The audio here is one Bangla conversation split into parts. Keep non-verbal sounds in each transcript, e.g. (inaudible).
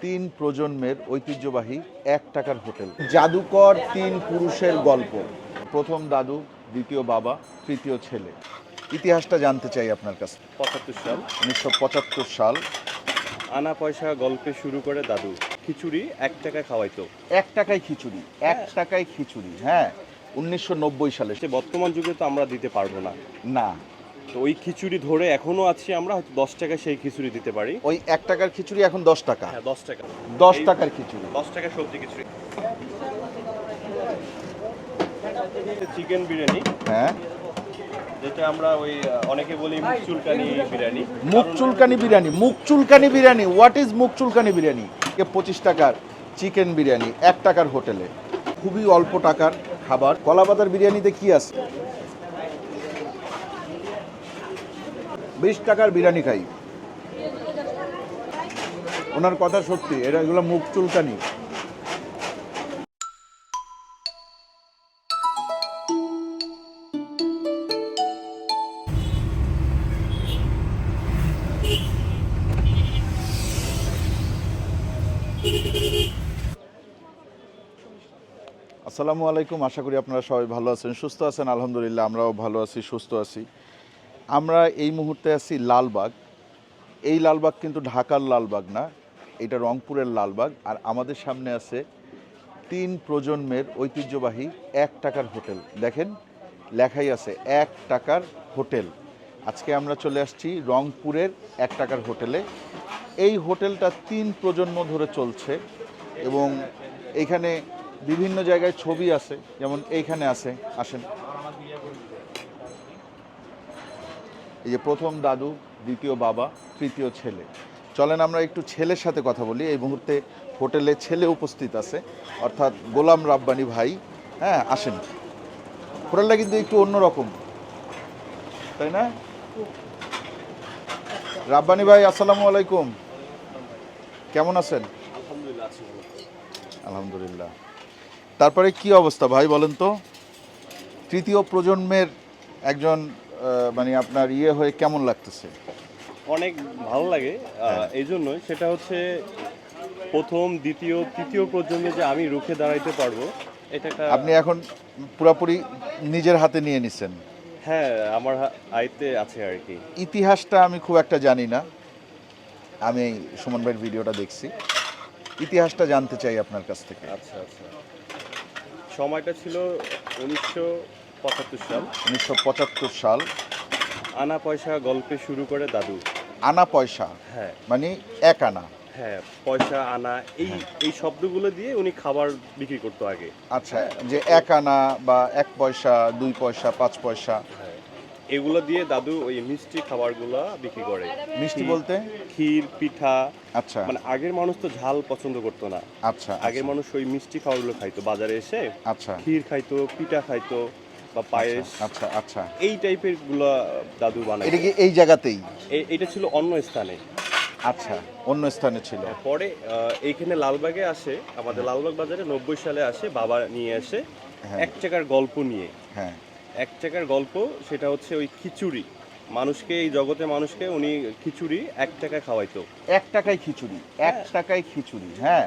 তিন প্রজন্মের ঐতিহ্যবাহী এক টাকার হোটেল। জাদুকর তিন পুরুষের গল্প। প্রথম দাদু দ্বিতীয় বাবা তৃতীয় ছেলে। ইতিহাসটা জানতে চাই আপনার কাছে পঁচাত্তর সাল। উনিশশো পঁচাত্তর সাল। আনা পয়সা গল্পে শুরু করে দাদু। খিচুড়ি এক টাকায় খাওয়াইতো। এক টাকায় খিচুড়ি এক টাকায় খিচুড়ি হ্যাঁ। উনিশশো নব্বই সালে। সে বর্তমান যুগে তো আমরা দিতে পারব না। না। তো ওই খিচুড়ি ধরে এখনও আছি আমরা হয়তো দশ টাকা সেই খিচুড়ি দিতে পারি। ওই এক টাকার খিচুড়ি এখন দশ টাকা। হ্যাঁ দশ টাকা। দশ টাকার খিচুড়ি। দশ টাকা সবজি খিচুড়ি। চিকেন বিরিয়ানি। হ্যাঁ। যেটা আমরা ওই অনেকে বলি মুখ চুলকানি বিরিয়ানি। মুখ চুলকানি বিরিয়ানি মুখ চুলকানি বিরিয়ানি। হোয়াট ইজ মুখ চুলকানি বিরিয়ানি? এ পঁচিশ টাকার চিকেন বিরিয়ানি এক টাকার হোটেলে। খুবই অল্প টাকার খাবার। কলাপাতার বিরিয়ানিতে কি আছে? বিশ টাকার বিরিয়ানি খাই। ওনার কথা সত্যি এটা এগুলো মুখ চুলকানি। আসসালামু আলাইকুম, আশা করি আপনারা সবাই ভালো আছেন, সুস্থ আছেন, আলহামদুলিল্লাহ, আমরাও ভালো আছি, সুস্থ আছি। আমরা এই মুহূর্তে আছি লালবাগ। এই লালবাগ কিন্তু ঢাকার লালবাগ না, এটা রংপুরের লালবাগ। আর আমাদের সামনে আছে তিন প্রজন্মের ঐতিহ্যবাহী এক টাকার হোটেল। দেখেন, লেখাই আছে এক টাকার হোটেল। আজকে আমরা চলে আসছি রংপুরের এক টাকার হোটেলে। এই হোটেলটা তিন প্রজন্ম ধরে চলছে এবং এখানে বিভিন্ন জায়গায় ছবি আছে। যেমন এইখানে আছে, আসেন। এই যে প্রথম দাদু দ্বিতীয় বাবা তৃতীয় ছেলে। চলেন আমরা একটু ছেলের সাথে কথা বলি। এই মুহূর্তে হোটেলে ছেলে উপস্থিত আছে। অর্থাৎ গোলাম রাব্বানি ভাই। হ্যাঁ আসেন। হোটেলটা কিন্তু একটু অন্যরকম। তাই না? রাব্বানি ভাই আসসালামু আলাইকুম। কেমন আছেন? আলহামদুলিল্লাহ আলহামদুলিল্লাহ। তারপরে কি অবস্থা ভাই বলেন তো? তৃতীয় প্রজন্মের একজন মানে আপনার ইয়ে হয়ে কেমন লাগতেছে? অনেক ভালো লাগে। হ্যাঁ। এই জন্যই সেটা হচ্ছে প্রথম দ্বিতীয় তৃতীয় প্রজন্মে যে আমি রুখে দাঁড়াইতে পারব এটা আপনি এখন পুরাপুরি নিজের হাতে নিয়ে নিছেন। হ্যাঁ আমার আয়ত্তে আছে আর কি। ইতিহাসটা আমি খুব একটা জানি না। আমি সুমন ভাইয়ের ভিডিওটা দেখছি। ইতিহাসটা জানতে চাই আপনার কাছ থেকে। আচ্ছা আচ্ছা। সময়টা ছিল উনিশশো পঁচাত্তর সাল। উনিশশো পঁচাত্তর সাল। আনা পয়সা গল্পে শুরু করে দাদু। আনা পয়সা? হ্যাঁ। মানে এক আনা? হ্যাঁ পয়সা আনা এই এই শব্দগুলো দিয়ে উনি খাবার বিক্রি করতো আগে। আচ্ছা যে এক আনা বা এক পয়সা দুই পয়সা পাঁচ পয়সা। হ্যাঁ। এগুলো দিয়ে দাদু ওই মিষ্টি খাবারগুলো বিক্রি করে। মিষ্টি বলতে? ক্ষীর পিঠা। আচ্ছা। মানে আগের মানুষ তো ঝাল পছন্দ করতো না। আচ্ছা আগের মানুষ ওই মিষ্টি খাবারগুলো খাইতো বাজারে এসে আচ্ছা। ক্ষীর খাইতো পিঠা খাইতো। বা পায়েস। আচ্ছা আচ্ছা। এই টাইপেরগুলা দাদু বানাই এটা কি এই জায়গাতেই? এটা ছিল অন্য স্থানে। আচ্ছা অন্য স্থানে ছিল। পরে এইখানে লালবাগে আসে আমাদের লালবাগ বাজারে নব্বই সালে আসে বাবা নিয়ে আসে হ্যাঁ। এক চাকার গল্প নিয়ে। হ্যাঁ। এক চাকার গল্প সেটা হচ্ছে ওই খিচুড়ি। মানুষকে এই জগতে মানুষকে উনি খিচুড়ি এক টাকা খাওয়াইতো। এক টাকায় খিচুড়ি এক টাকায় খিচুড়ি হ্যাঁ।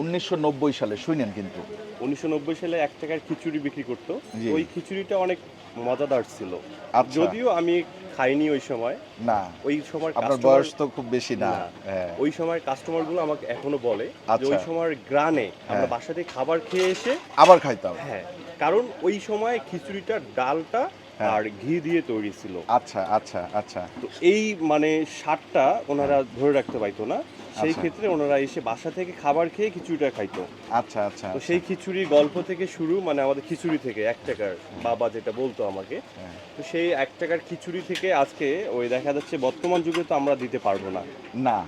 উনিশশো নব্বই সালে শুনেন কিন্তু। উনিশশো নব্বই সালে এক টাকার খিচুড়ি বিক্রি করতো। ওই খিচুড়িটা অনেক মজাদার ছিল। আচ্ছা। যদিও আমি খাইনি ওই সময়। না। ওই সময় আপনার বয়স তো খুব বেশি না। হ্যাঁ। ওই সময় কাস্টমারগুলো আমাকে এখনও বলে যে আচ্ছা। ওই সময় গ্রানে আমরা হ্যাঁ। বাসা থেকে খাবার খেয়ে এসে আবার খাইতাম হ্যাঁ। কারণ ওই সময় খিচুড়িটার ডালটা। আর ঘি দিয়ে তৈরি ছিল। আচ্ছা আচ্ছা আচ্ছা। তো এই মানে স্বাদটা ওনারা ধরে রাখতে পাইতো না। সেই আচ্ছা। ক্ষেত্রে ওনারা এসে বাসা থেকে খাবার খেয়ে খিচুড়িটা খাইতো। আচ্ছা আচ্ছা তো সেই খিচুড়ির গল্প থেকে শুরু মানে আমাদের খিচুড়ি থেকে এক টাকার বাবা যেটা বলতো আমাকে হ্যাঁ। তো সেই এক টাকার খিচুড়ি থেকে আজকে ওই দেখা যাচ্ছে বর্তমান যুগে তো আমরা দিতে পারব না। না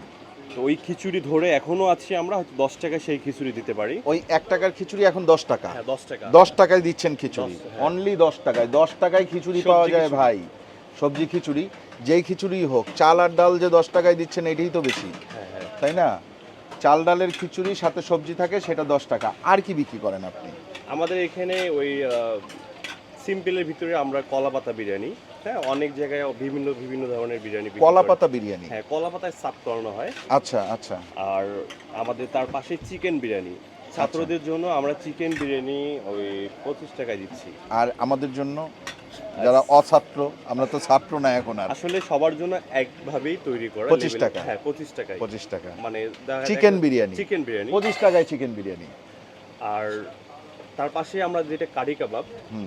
ওই খিচুড়ি ধরে এখনও আছি আমরা হয়তো দশ টাকায় সেই খিচুড়ি দিতে পারি। ওই এক টাকার খিচুড়ি এখন দশ টাকা। হ্যাঁ দশ টাকা। দশ টাকায় দিচ্ছেন খিচুড়ি। হ্যাঁ। অনলি দশ টাকায়। দশ টাকায় খিচুড়ি পাওয়া যায় ভাই। সবজি খিচুড়ি যেই খিচুড়ি হোক চাল আর ডাল যে দশ টাকায় দিচ্ছেন এটাই তো বেশি। হ্যাঁ হ্যাঁ। তাই না? চাল ডালের খিচুড়ি সাথে সবজি থাকে সেটা দশ টাকা। আর কি বিক্রি করেন আপনি? আমাদের এখানে ওই সিম্পলের ভিতরে আমরা কলা পাতা বিরিয়ানি হ্যাঁ অনেক জায়গায় বিভিন্ন বিভিন্ন ধরনের বিরিয়ানি বিক্রি কলা পাতা বিরিয়ানি? হ্যাঁ কলা পাতায় সাফ করানো হয়। আচ্ছা আচ্ছা। আর আমাদের তার পাশে চিকেন বিরিয়ানি। ছাত্রদের জন্য আমরা চিকেন বিরিয়ানি ওই পঁচিশ টাকায় দিচ্ছি। আর আমাদের জন্য যারা অছাত্র আমরা তো ছাত্র না এখন আর। আসলে সবার জন্য একভাবেই তৈরি করা 25 level- টাকা? হ্যাঁ পঁচিশ টাকায়। পঁচিশ টাকা। মানে চিকেন বিরিয়ানি। চিকেন বিরিয়ানি। পঁচিশ টাকায় চিকেন বিরিয়ানি। আর তার পাশে আমরা যেটা কারি কাবাব।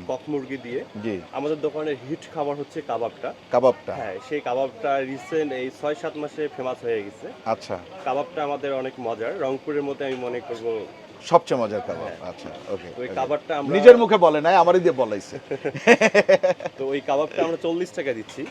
কক মুরগি দিয়ে আমাদের দোকানের হিট খাবার হচ্ছে কাবাবটা। কাবাবটা? হ্যাঁ সেই কাবাবটা রিসেন্ট এই ছয় সাত মাসে ফেমাস হয়ে গেছে। আচ্ছা। কাবাবটা আমাদের অনেক মজার। রংপুরের মধ্যে আমি মনে করব সবচেয়ে মজার কাবাব। আচ্ছা ওকে ওই কাবাবটা আমরা নিজের মুখে বলে নাই আমারই দিয়ে বলাইছে। (laughs) তো ওই কাবাবটা আমরা চল্লিশ টাকা দিচ্ছি।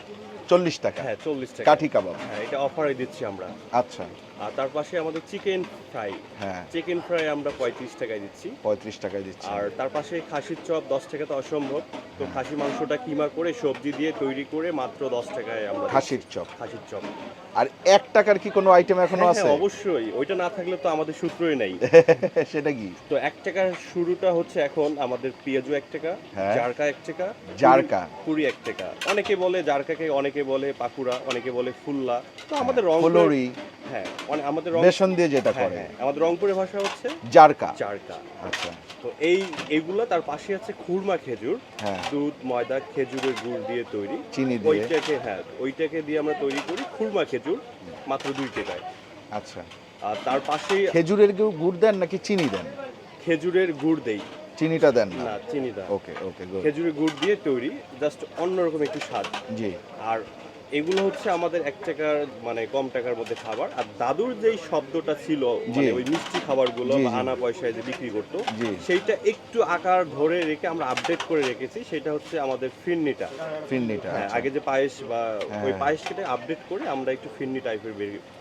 চল্লিশ টাকা। হ্যাঁ চল্লিশ টাকা। কাঠি কাবাব। হ্যাঁ এটা অফারে দিচ্ছি আমরা। আচ্ছা। আর তার পাশে আমাদের চিকেন ফ্রাই হ্যাঁ। চিকেন ফ্রাই আমরা পঁয়ত্রিশ টাকায় দিচ্ছি। পঁয়ত্রিশ টাকায় দিচ্ছি। আর তার পাশে খাসির চপ দশ টাকা তো অসম্ভব। তো খাসি মাংসটা কিমা করে সবজি দিয়ে তৈরি করে মাত্র দশ টাকায় আমরা খাসির চপ। খাসির চপ। আর এক টাকার কি কোনো আইটেম এখনও হ্যাঁ, আছে? হ্যাঁ, অবশ্যই। ওইটা না থাকলে তো আমাদের সূত্রই নেই। (laughs) সেটা কি? তো এক টাকার শুরুটা হচ্ছে এখন আমাদের পেঁয়াজু এক টাকা হ্যাঁ। জারকা এক টাকা জারকা। কুড়ি এক টাকা। অনেকে বলে জারকাকে অনেকে বলে পাকুড়া অনেকে বলে ফুল্লা। তো আমাদের রং ফুলরি। হ্যাঁ অনে- আমাদের রং বেসন দিয়ে যেটা হ্যাঁ, করে। হ্যাঁ, আমাদের রংপুরের ভাষা হচ্ছে জারকা। জারকা। আচ্ছা। তো এই এগুলা তার পাশে আছে খুরমা খেজুর। হ্যাঁ। দুধ ময়দা খেজুরের গুড় দিয়ে তৈরি। চিনি দিয়ে। ওইটাকে হ্যাঁ ওইটাকে দিয়ে আমরা তৈরি করি খুরমা খেজুর মাত্র দুই টাকায়। আচ্ছা। আর তার পাশে খেজুরের কেউ গুড় দেন নাকি চিনি দেন? খেজুরের গুড় দেই। চিনিটা দেন না? চিনি দেন ওকে ওকে গুড খেজুরের গুড় দিয়ে তৈরি জাস্ট অন্যরকম একটু স্বাদ। জি। আর এগুলো হচ্ছে আমাদের এক টাকার মানে কম টাকার মধ্যে খাবার। আর দাদুর যেই শব্দটা ছিল মানে ওই মিষ্টি খাবারগুলো বা আনা পয়সায় যে বিক্রি করতো সেইটা একটু আকার ধরে রেখে আমরা আপডেট করে রেখেছি। সেটা হচ্ছে আমাদের ফিরনিটা ফিন্নিটা হ্যাঁ আচ্ছা। আগে যে পায়েস বা হ্যাঁ। ওই পায়েসটাকে আপডেট করে আমরা একটু ফিরনি টাইপের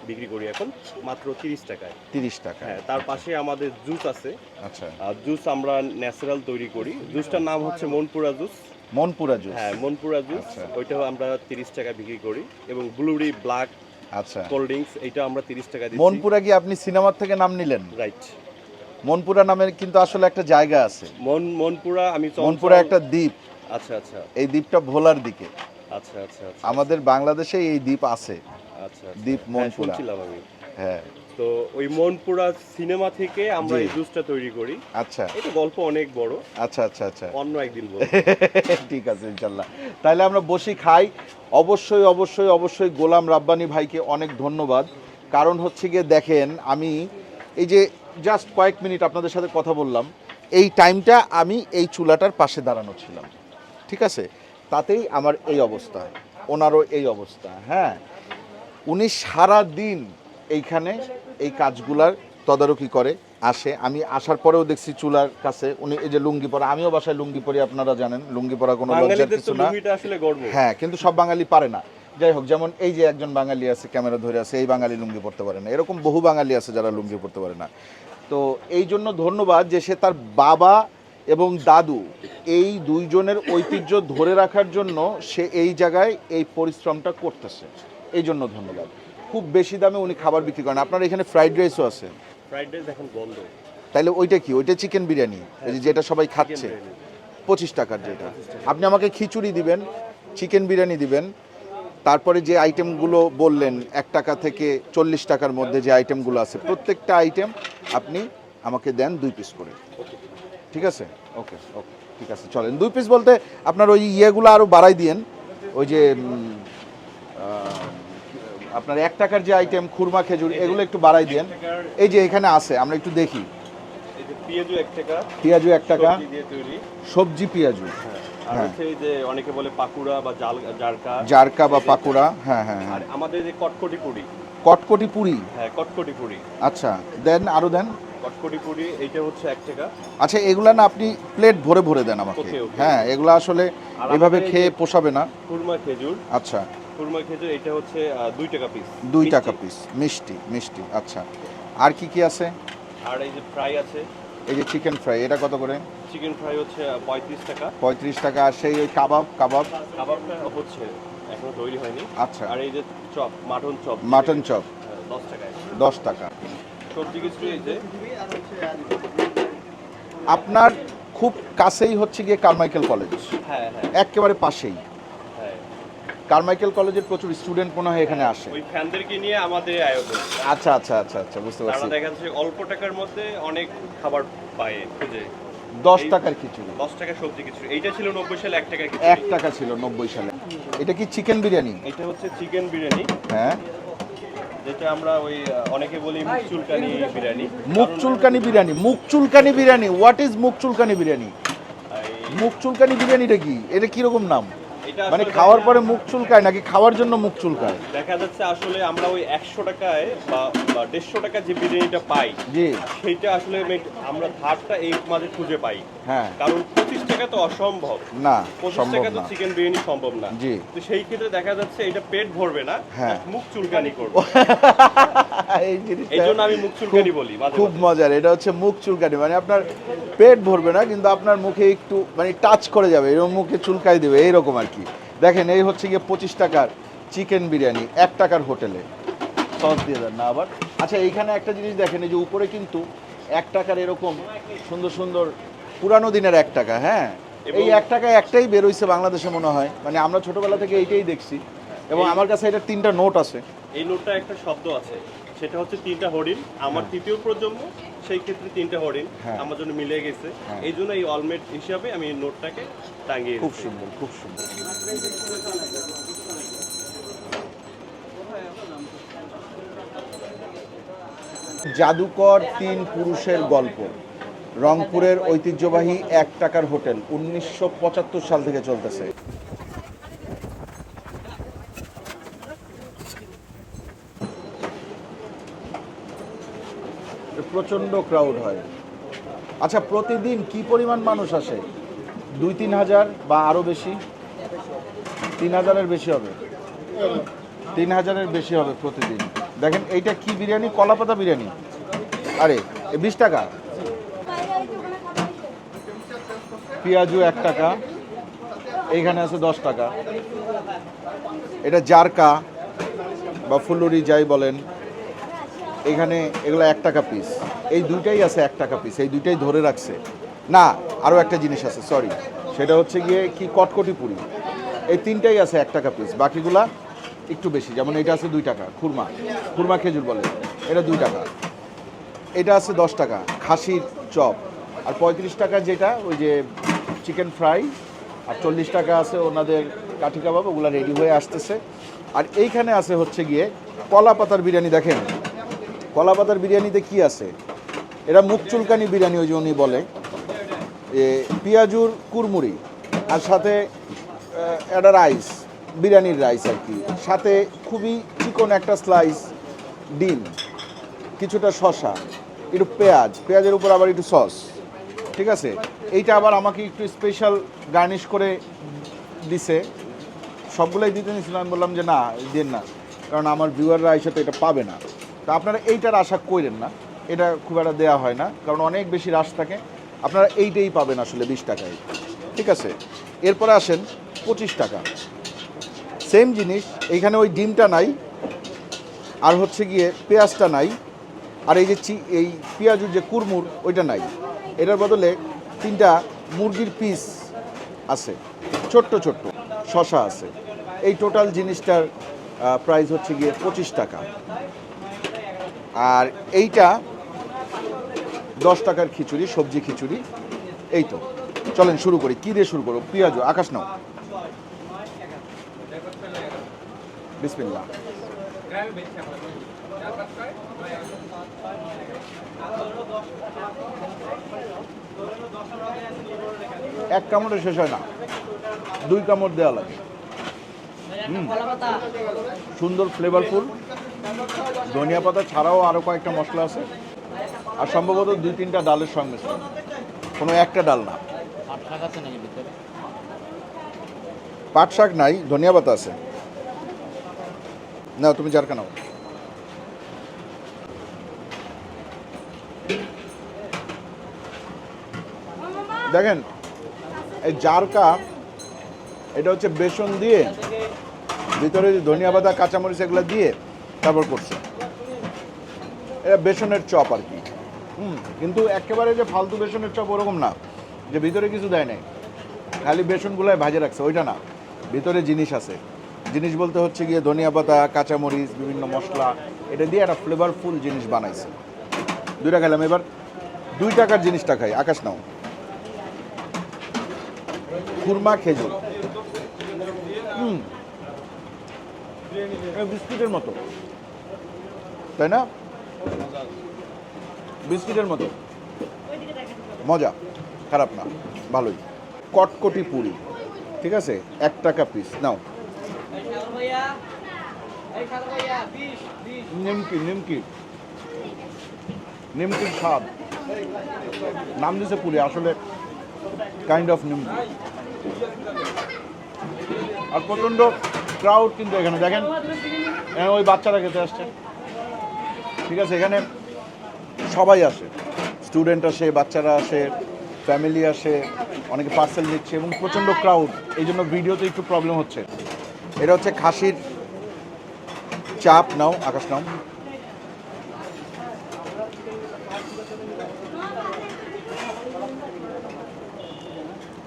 বিক্রি করি এখন মাত্র তিরিশ টাকায়। তিরিশ টাকা হ্যাঁ তার পাশে আমাদের জুস আছে। আচ্ছা। আর জুস আমরা ন্যাচারাল তৈরি করি। জুসটার নাম হচ্ছে মনপুরা জুস মনপুরা জুস হ্যাঁ মনপুরা জুস আচ্ছা। ওইটাও আমরা তিরিশ টাকা বিক্রি করি এবং ব্লুরি ব্ল্যাক আচ্ছা। কোল্ড ড্রিঙ্কস এটা আমরা তিরিশ টাকা মনপুরা কি আপনি সিনেমার থেকে নাম নিলেন? রাইট মনপুরা নামের কিন্তু আসলে একটা জায়গা আছে। মন মনপুরা আমি মনপুরা একটা দ্বীপ। আচ্ছা আচ্ছা। এই দ্বীপটা ভোলার দিকে। আচ্ছা আচ্ছা আচ্ছা। আমাদের বাংলাদেশে এই দ্বীপ আছে। আচ্ছা দ্বীপ হ্যাঁ, মনপুরা। হ্যাঁ। তো ওই মনপুরা সিনেমা থেকে আমরা এই জুসটা তৈরি করি। আচ্ছা। এটা গল্প অনেক বড়। আচ্ছা আচ্ছা আচ্ছা। অন্য একদিন বলব। (laughs) ঠিক আছে ইনশাল্লাহ। তাহলে আমরা বসি খাই। অবশ্যই অবশ্যই অবশ্যই গোলাম রাব্বানি ভাইকে অনেক ধন্যবাদ। কারণ হচ্ছে গিয়ে দেখেন আমি এই যে জাস্ট কয়েক মিনিট আপনাদের সাথে কথা বললাম এই টাইমটা আমি এই চুলাটার পাশে দাঁড়ানো ছিলাম। ঠিক আছে? তাতেই আমার এই অবস্থা ওনারও এই অবস্থা হ্যাঁ? উনি সারা দিন এইখানে এই কাজগুলার তদারকি করে আসে। আমি আসার পরেও দেখছি চুলার কাছে উনি এই যে লুঙ্গি পরা আমিও বাসায় লুঙ্গি পরি আপনারা জানেন লুঙ্গি পরা কোনো লজ্জার কিছু না। হ্যাঁ কিন্তু সব বাঙালি পারে না। যাই হোক যেমন এই যে একজন বাঙালি আছে ক্যামেরা ধরে আছে এই বাঙালি লুঙ্গি পড়তে পারে না। এরকম বহু বাঙালি আছে যারা লুঙ্গি পড়তে পারে না। তো এই জন্য ধন্যবাদ যে সে তার বাবা এবং দাদু এই দুইজনের ঐতিহ্য ধরে রাখার জন্য সে এই জায়গায় এই পরিশ্রমটা করতেছে। এই জন্য ধন্যবাদ। খুব বেশি দামে উনি খাবার বিক্রি করেন। আপনার এখানে ফ্রাইড রাইসও আছে। ফ্রাইড রাইস এখন বন্ধ। তাইলে ওইটা কি? ওইটা চিকেন বিরিয়ানি? এই যে যেটা সবাই খাচ্ছে। পঁচিশ টাকার যেটা। আপনি আমাকে খিচুড়ি দিবেন চিকেন বিরিয়ানি দিবেন। তারপরে যে আইটেমগুলো বললেন এক টাকা থেকে চল্লিশ টাকার মধ্যে যে আইটেমগুলো আছে প্রত্যেকটা আইটেম আপনি আমাকে দেন দুই পিস করে। ঠিক আছে? ওকে ওকে ঠিক আছে চলেন। দুই পিস বলতে আপনার ওই ইয়েগুলো আরও বাড়াই দিয়েন। ওই যে আপনার এক টাকার যে আইটেম খুরমা খেজুর এগুলো একটু বাড়াই টাকার এই যে এখানে আছে আমরা একটু দেখি। এই যে পেঁয়াজু এক টাকা সবজি পেঁয়াজু। হ্যাঁ আর হ্যাঁ। হচ্ছে এই যে অনেকে বলে পাকুড়া বা জারকা। জারকা বা পাকুড়া হ্যাঁ হ্যাঁ আর হ্যাঁ আমাদের যে কটকটি পুরি। কটকটি পুরি? হ্যাঁ কটকটি পুরি। আচ্ছা দেন আরও দেন। কটকটি পুরি এইটা হচ্ছে এক টাকা। আচ্ছা এগুলা না আপনি প্লেট ভরে ভরে দেন আমাকে. হ্যাঁ এগুলা আসলে এভাবে খেয়ে পোষাবে না। খুরমা খেজুর। আচ্ছা। খুরমা খেজুর এটা হচ্ছে দুই টাকা পিস দুই টাকা পিস মিষ্টি মিষ্টি আচ্ছা। আর কি কি আছে? আর এই যে ফ্রাই আছে। এই যে চিকেন ফ্রাই এটা কত করে? চিকেন ফ্রাই হচ্ছে পঁয়ত্রিশ টাকা। পঁয়ত্রিশ টাকা আর সেই ওই কাবাব কাবাব? কাবাবটা হচ্ছে এখনও তৈরি হয়নি। আচ্ছা। আর এই যে chop mutton chop. Mutton chop. দশ টাকায়। দশ টাকা। সবজি কিছু এই যে। আপনার খুব কাছেই হচ্ছে গিয়ে কারমাইকেল কলেজ। হ্যাঁ হ্যাঁ। একেবারে পাশেই। কারমাইকেল কলেজের প্রচুর স্টুডেন্ট মনে হয় এখানে আসে। ওই ফ্যানদেরকে নিয়ে আমাদের আয়োজন। আচ্ছা আচ্ছা আচ্ছা আচ্ছা বুঝতে পারছি। দেখা যাচ্ছে অল্প টাকার মধ্যে অনেক খাবার পায় খুঁজে। দশ টাকার খিচুড়ি। দশ টাকা সবজি কিছু এইটা ছিল নব্বই সালে এক টাকা কিছু এক টাকা ছিল নব্বই সালে। এটা কি চিকেন বিরিয়ানি? এটা হচ্ছে চিকেন বিরিয়ানি। হ্যাঁ। যেটা আমরা ওই অনেকে বলি মুখ চুলকানি বিরিয়ানি। মুখ চুলকানি বিরিয়ানি মুখ চুলকানি বিরিয়ানি। হোয়াট ইজ মুখ চুলকানি বিরিয়ানি? মুখ চুলকানি বিরিয়ানিটা কি? এটা কীরকম নাম? মানে খাওয়ার পরে মুখ চুলকায় নাকি খাওয়ার জন্য মুখ চুলকায়? দেখা যাচ্ছে আসলে আমরা ওই একশো টাকায় বা দেড়শো টাকা যে বিরিয়ানিটা পাই জি। সেইটা আসলে আমরা ধারটা এই মাঝে খুঁজে পাই। হ্যাঁ। কারণ পঁচিশ টাকা তো অসম্ভব। না পঁচিশ টাকা তো চিকেন বিরিয়ানি সম্ভব না। জি। তো সেই ক্ষেত্রে দেখা যাচ্ছে এটা পেট ভরবে না হ্যাঁ। মুখ চুলকানি করবে। (laughs) এই জিনিসটা এই জন্য আমি মুখ চুলকানি বলি খুব মজার এটা হচ্ছে মুখ চুলকানি। মানে আপনার পেট ভরবে না কিন্তু আপনার মুখে একটু মানে টাচ করে যাবে এরকম মুখে চুলকাই দেবে এইরকম আর কি? দেখেন এই হচ্ছে গিয়ে পঁচিশ টাকার চিকেন বিরিয়ানি এক টাকার হোটেলে। সস দিয়ে দেন না আবার। আচ্ছা এইখানে একটা জিনিস দেখেন এই যে উপরে কিন্তু এক টাকার এরকম সুন্দর সুন্দর পুরানো দিনের এক টাকা হ্যাঁ? এই এক টাকা একটাই বেরোইছে বাংলাদেশে মনে হয়। মানে আমরা ছোটবেলা থেকে এইটাই দেখছি। এবং আমার কাছে এটা তিনটা নোট আছে। এই নোটটা একটা শব্দ আছে। সেটা হচ্ছে তিনটা হরিণ। আমার তৃতীয় প্রজন্ম সেই ক্ষেত্রে তিনটা হরিণ হ্যাঁ। আমার জন্য মিলে গেছে। হ্যাঁ। এই জন্য এই অলমেট হিসাবে আমি নোটটাকে টাঙিয়ে খুব সুন্দর খুব সুন্দর। জাদুকর তিন পুরুষের গল্প। রংপুরের ঐতিহ্যবাহী এক টাকার হোটেল উনিশশো পঁচাত্তর সাল থেকে চলতেছে। প্রচণ্ড ক্রাউড হয়। আচ্ছা প্রতিদিন কি পরিমাণ মানুষ আসে? দুই তিন হাজার বা আরও বেশি? তিন হাজারের বেশি হবে। তিন হাজারের বেশি হবে প্রতিদিন। দেখেন, এইটা কি বিরিয়ানি? কলাপাতা বিরিয়ানি। আরে বিশ টাকা। পেঁয়াজু এক টাকা। এইখানে আছে দশ টাকা। এটা জারকা বা ফুলুরি যাই বলেন। এখানে এগুলো এক টাকা পিস এই দুইটাই আছে এক টাকা পিস এই দুইটাই ধরে রাখছে। না আরও একটা জিনিস আছে সরি সেটা হচ্ছে গিয়ে কি কটকটি পুরি। এই তিনটাই আছে এক টাকা পিস বাকিগুলা একটু বেশি। যেমন এটা আছে দুই টাকা, খুরমা। খুরমা খেজুর বলে, এটা দুই টাকা। এটা আছে দশ টাকা, খাসির চপ। আর পঁয়ত্রিশ টাকা যেটা, ওই যে চিকেন ফ্রাই, আর চল্লিশ টাকা আছে ওনাদের কাঠি কাবাব, ওগুলো রেডি হয়ে আসতেছে। আর এইখানে আছে হচ্ছে গিয়ে কলা পাতার বিরিয়ানি, দেখেন। কলা পাতার বিরিয়ানিতে কি আছে? এরা মুখ চুলকানি বিরিয়ানি ওই যে উনি বলে। পেঁয়াজুর কুরমুড়ি আর সাথে একটা রাইস, বিরিয়ানির রাইস আর কি। সাথে খুবই চিকন একটা স্লাইস ডিম, কিছুটা শশা একটু পেঁয়াজ, পেঁয়াজের উপর আবার একটু সস, ঠিক আছে? এইটা আবার আমাকে একটু স্পেশাল গার্নিশ করে দিছে। সবগুলোই দিতে নিয়েছিলাম, আমি বললাম যে না, দেন না, কারণ আমার ভিউয়াররা এসে তো এটা পাবে না। তা আপনারা এইটার আশা করেন না, এটা খুব একটা দেওয়া হয় না, কারণ অনেক বেশি রাশ থাকে। আপনারা এইটাই পাবেন আসলে বিশ টাকায়। ঠিক আছে? এরপরে আসেন পঁচিশ টাকা। সেম জিনিস এইখানে ওই ডিমটা নাই, আর হচ্ছে গিয়ে পেঁয়াজটা নাই, আর এই যে চি, এই পেঁয়াজুর যে কুরমুর ওইটা নাই। এটার বদলে তিনটা মুরগির পিস আছে, ছোট্ট ছোট্ট, শশা আছে। এই টোটাল জিনিসটার প্রাইস হচ্ছে গিয়ে পঁচিশ টাকা। আর এইটা দশ টাকার খিচুড়ি, সবজি খিচুড়ি। এই তো। চলেন শুরু করি। কী দিয়ে শুরু করো পেঁয়াজু। আকাশ নাও। এক কামড়ে শেষ হয় না। দুই কামড় দেওয়া লাগে। সুন্দর ফ্লেভারফুল ধনিয়া পাতা ছাড়াও আরও কয়েকটা মশলা আছে। আর সম্ভবত দুই তিনটা ডালের সংমিশ্রণ কোনো একটা ডাল না। পাট শাক নাই ধনিয়া পাতা আছে। না তুমি জারকা নাও। দেখেন এই জারকা এটা হচ্ছে বেসন দিয়ে ভিতরে যে ধনিয়া পাতা কাঁচামরিচ এগুলো দিয়ে তারপর করছে। এটা বেসনের চপ আর কি। হুম, কিন্তু একেবারে যে ফালতু বেসনের চপ ওরকম না, যে ভিতরে কিছু দেয় নাই। খালি বেসনগুলোয় ভাজে রাখছে, ওইটা না। ভিতরে জিনিস আছে। জিনিস বলতে হচ্ছে গিয়ে ধনিয়া পাতা, কাঁচামরিচ, বিভিন্ন মশলা, এটা দিয়ে একটা ফ্লেভারফুল জিনিস বানাইছে। দুইটা খেলাম এবার। দুই টাকার জিনিসটা খাই, আকাশ নাও। খুরমা খেজুর। হুম। বিস্কিটের মতো। তাই না? বিস্কিটের মতো। মজা। খারাপ না। ভালোই। কটকটি পুরি। ঠিক আছে? এক টাকা পিস নাও। নিমকি নিমকি। নিমকির স্বাদ। নাম দিছে পুরি। আসলে কাইন্ড অফ নিমকি। আর প্রচণ্ড ক্রাউড কিন্তু এখানে। দেখেন এখানে ওই বাচ্চারা খেতে আসছে। ঠিক আছে? এখানে সবাই আসে। স্টুডেন্ট আসে, বাচ্চারা আসে ফ্যামিলি আসে, অনেকে পার্সেল নিচ্ছে এবং প্রচণ্ড ক্রাউড এই জন্য ভিডিওতে একটু প্রবলেম হচ্ছে। এটা হচ্ছে খাসির চাপ। নাও, আকাশ, নাও।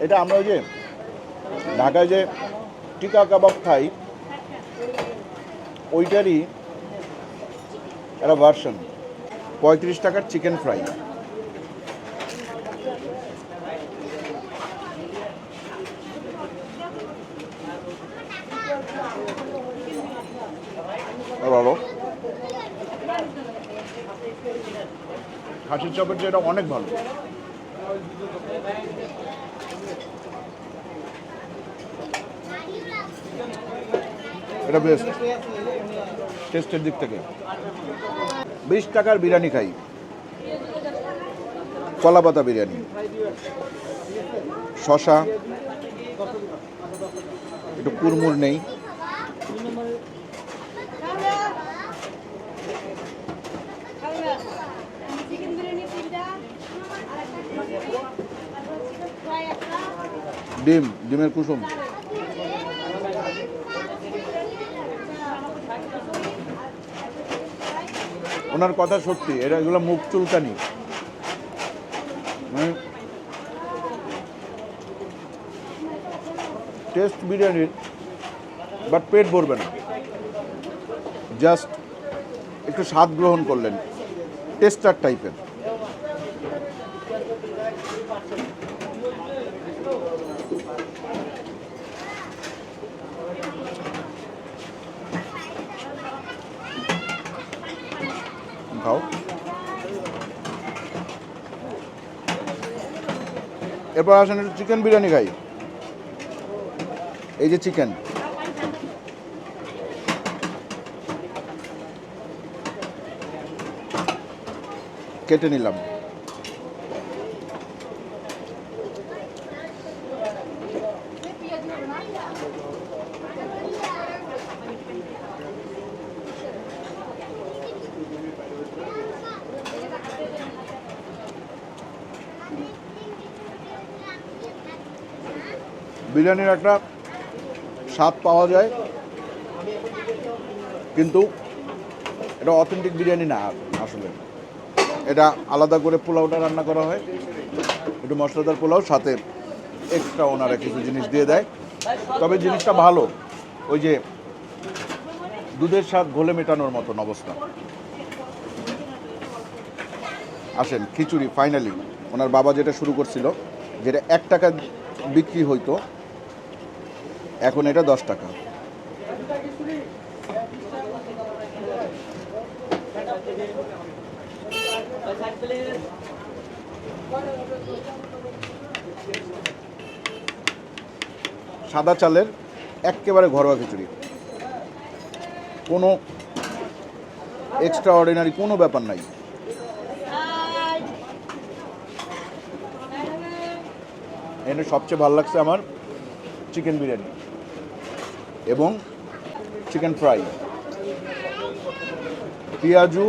এটা আমরা ওই যে ঢাকায় যে টিকা কাবাব খাই, ওইটারই একটা ভার্সন পঁয়ত্রিশ টাকার চিকেন ফ্রাই। ভালো খাসির চপের যেটা অনেক ভালো। এটা বেস্ট টেস্টের দিক থেকে। বিশ টাকার বিরিয়ানি খাই। কলা পাতা বিরিয়ানি। শশা। একটু কুরমুর নেই। ডিম ডিমের কুসুম। ওনার কথা সত্যি এটা এগুলো মুখ চুলকানি। মানে টেস্ট বিরিয়ানির বাট পেট ভরবে না। জাস্ট একটু স্বাদ গ্রহণ করলেন, টেস্টার টাইপের। খাও এরপর আসেন চিকেন বিরিয়ানি খাই। এই যে চিকেন কেটে নিলাম। বিরিয়ানির একটা স্বাদ পাওয়া যায়। কিন্তু এটা অথেন্টিক বিরিয়ানি না আসলে। এটা আলাদা করে পোলাওটা রান্না করা হয়। একটু মশলাদার পোলাও, সাথে এক্সট্রা ওনারা কিছু জিনিস দিয়ে দেয়। তবে জিনিসটা ভালো। ওই যে দুধের স্বাদ ঘোলে মেটানোর মতন অবস্থা। আসেন, খিচুড়ি ফাইনালি ওনার বাবা যেটা শুরু করছিল, যেটা এক টাকা বিক্রি হইতো এখন এটা দশ টাকা। সাদা চালের একেবারে ঘরোয়া খিচুড়ি। কোনো এক্সট্রা অর্ডিনারি কোনো ব্যাপার নাই। এখানে সবচেয়ে ভালো লাগছে আমার চিকেন বিরিয়ানি। এবং চিকেন ফ্রাই। পেঁয়াজু,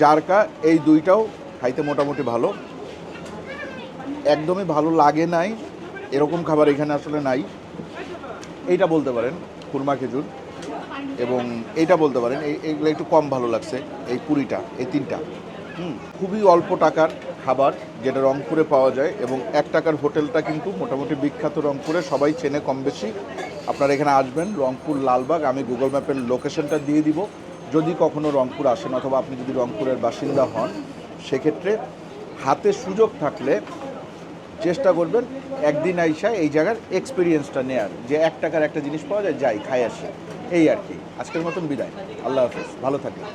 জারকা, এই দুইটাও খাইতে মোটামুটি ভালো। একদমই ভালো লাগে নাই, এরকম খাবার এখানে আসলে নাই। এইটা বলতে পারেন, খুরমা খেজুর। এবং এইটা বলতে পারেন, এই এইগুলো একটু কম ভালো লাগছে, এই পুরিটা, এই তিনটা। হুম, খুবই অল্প টাকার খাবার যেটা রংপুরে পাওয়া যায় এবং এক টাকার হোটেলটা কিন্তু মোটামুটি বিখ্যাত রংপুরে, সবাই চেনে কম বেশি আপনারা এখানে আসবেন, রংপুর লালবাগ, আমি গুগল ম্যাপের লোকেশনটা দিয়ে দিব। যদি কখনও রংপুর আসেন অথবা আপনি যদি রংপুরের বাসিন্দা হন, সেক্ষেত্রে হাতে সুযোগ থাকলে চেষ্টা করবেন একদিন আইসা এই জায়গার এক্সপিরিয়েন্সটা নেয়ার। যে এক টাকার একটা জিনিস পাওয়া যায়, যাই খাই আসি। এই আর কি। আজকের মতন বিদায়। আল্লাহ হাফিজ। ভালো থাকবেন।